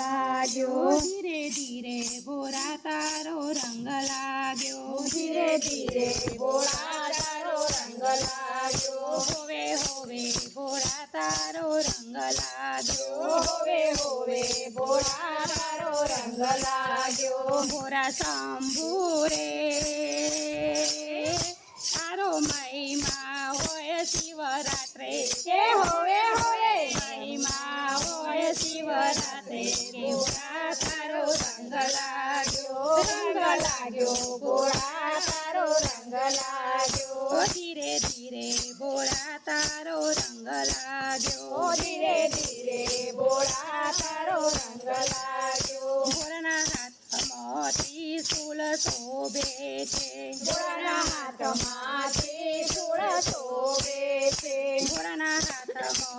લાગ્યો. ધીરે ધીરે ભોરા તારો રંગ લાગ્યો. ધીરે ધીરે ભોળા તારો રંગ લાગ્યો. હોવે હોવે ભોરા તારો રંગ લાગ્યો. હોવે હોવે ભોળા તારો રંગ લાગ્યો. ભોરા શંભુ રે તારો મહિમા હોય શિવરાત્રે. કે હોવે હોવે હોય શિવરાત્રે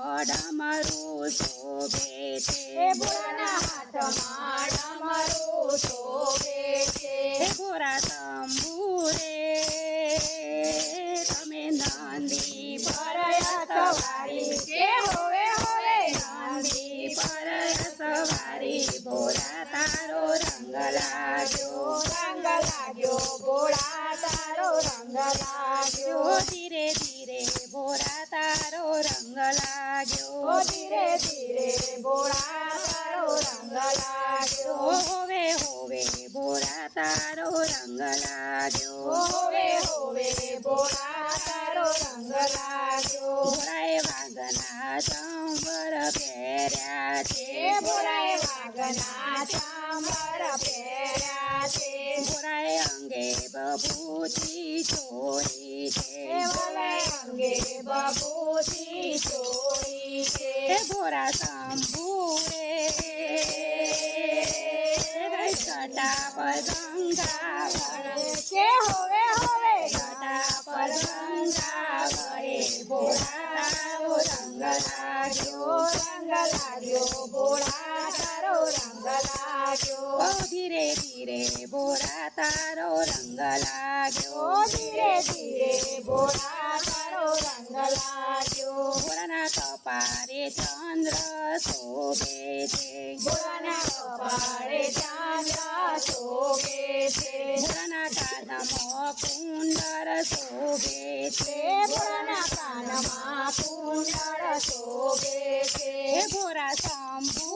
ડમરું શોભે છે. ભોળાના હાથમાં ડમરું શોભે છે. ભોરા ભોળા તમે નંદી પર સવારી. કે હોવે હોવે નંદી સવારી. ભોળા તારો રંગ લાગ્યો. રંગ લાગ્યો ભોળા તારો રંગ લાગ્યો. ધીરે ધીરે ભોરા તારો રંગ લાગ્યો ઓ ધીરે ધીરે ભોળા તારો રંગ લાગ્યો હોવે હોવે ભોળા તારો રંગ લાગ્યો હોવે હોવે ભોળા તારો રંગ લાગ્યો ભોળાએ વાગના ચંબર પહેર્યા છે ભોળાએ વાગના ચાંબર પહેર્યા છે ભોળાએ અંગે બભૂતી ચોરી રે જટા પર ગંગા વળે કે હોવે હોવે જટા પર ગંગા વળે ભોળા રંગ લાગ્યો ધીરે ધીરે ભોળા તારો રંગ લાગ્યો ભોળાના કપારે ચંદ્ર શોભે છે ભોળાના કપાળે ચંદ્ર શોભે છે ભોળાના કાનમાં કુંડળ શોભે છે ભોળાના કાનમાં કુંડળ શોભે છે હે ભોળા શંભુ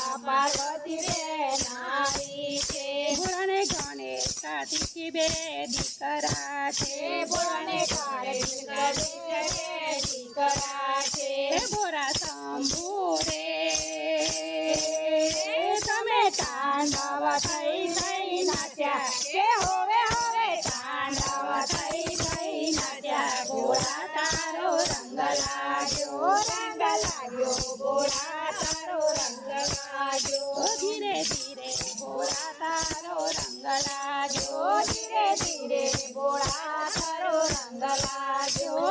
પાર્વતી રે નારી છે ભોળાને ગણેશ કાર્તિકી બે દીકરા છે એ ભોળાને કાળે દીકરા છે દીકરા છે હે ભોળા શંભુ રે તમે તાંડવ થઈ થઈ નાચ્યા રંગ લાગ્યો